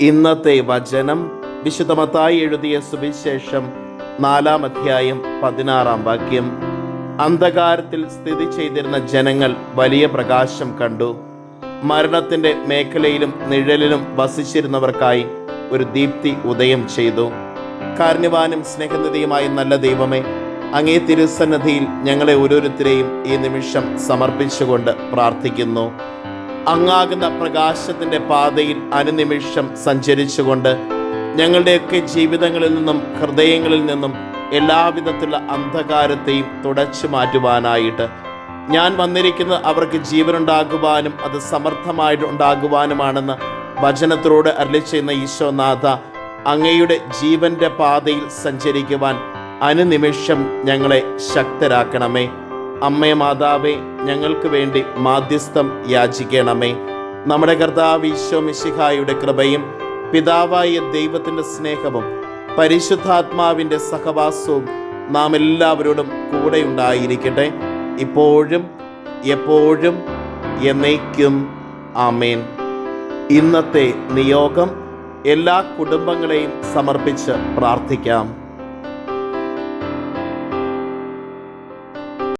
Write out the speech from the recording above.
ഇന്നത്തെ വചനം വിശുദ്ധമത്തായി എഴുതിയ സുവിശേഷം നാലാം അധ്യായം പതിനാറാം വാക്യം. അന്ധകാരത്തിൽ സ്ഥിതി ചെയ്തിരുന്ന ജനങ്ങൾ വലിയ പ്രകാശം കണ്ടു. മരണത്തിന്റെ മേഖലയിലും നിഴലിലും വസിച്ചിരുന്നവർക്കായി ഒരു ദീപ്തി ഉദയം ചെയ്തു. കാർണിവാനും സ്നേഹനിധിയുമായി നല്ല ദൈവമേ അങ്ങേ തിരുസന്നിധിയിൽ ഞങ്ങളെ ഓരോരുത്തരെയും ഈ നിമിഷം സമർപ്പിച്ചുകൊണ്ട് പ്രാർത്ഥിക്കുന്നു. അങ്ങാകുന്ന പ്രകാശത്തിന്റെ പാതയിൽ അനുനിമിഷം സഞ്ചരിച്ചുകൊണ്ട് ഞങ്ങളുടെയൊക്കെ ജീവിതങ്ങളിൽ നിന്നും ഹൃദയങ്ങളിൽ നിന്നും എല്ലാവിധത്തിലുള്ള അന്ധകാരത്തെയും തുടച്ചു മാറ്റുവാനായിട്ട് ഞാൻ വന്നിരിക്കുന്നത് അവർക്ക് ജീവനുണ്ടാകുവാനും അത് സമർത്ഥമായിട്ട് ഉണ്ടാകുവാനുമാണെന്ന് വചനത്തിലൂടെ അരളി ചെയ്യുന്ന ഈശോനാഥ അങ്ങയുടെ ജീവന്റെ പാതയിൽ സഞ്ചരിക്കുവാൻ അനുനിമിഷം ഞങ്ങളെ ശക്തരാക്കണമേ. അമ്മേ മാതാവേ ഞങ്ങൾക്ക് വേണ്ടി മാധ്യസ്ഥം യാചിക്കണമേ. നമ്മുടെ കർത്താവ് ഈശോ മിശിഹായുടെ കൃപയും പിതാവായ ദൈവത്തിന്റെ സ്നേഹവും പരിശുദ്ധാത്മാവിന്റെ സഹവാസവും നാം എല്ലാവരോടും കൂടെ ഉണ്ടായിരിക്കട്ടെ. ഇപ്പോഴും എപ്പോഴും എന്നേക്കും. ആമേൻ. ഇന്നത്തെ നിയോഗം എല്ലാ കുടുംബങ്ങളെയും സമർപ്പിച്ച് പ്രാർത്ഥിക്കാം.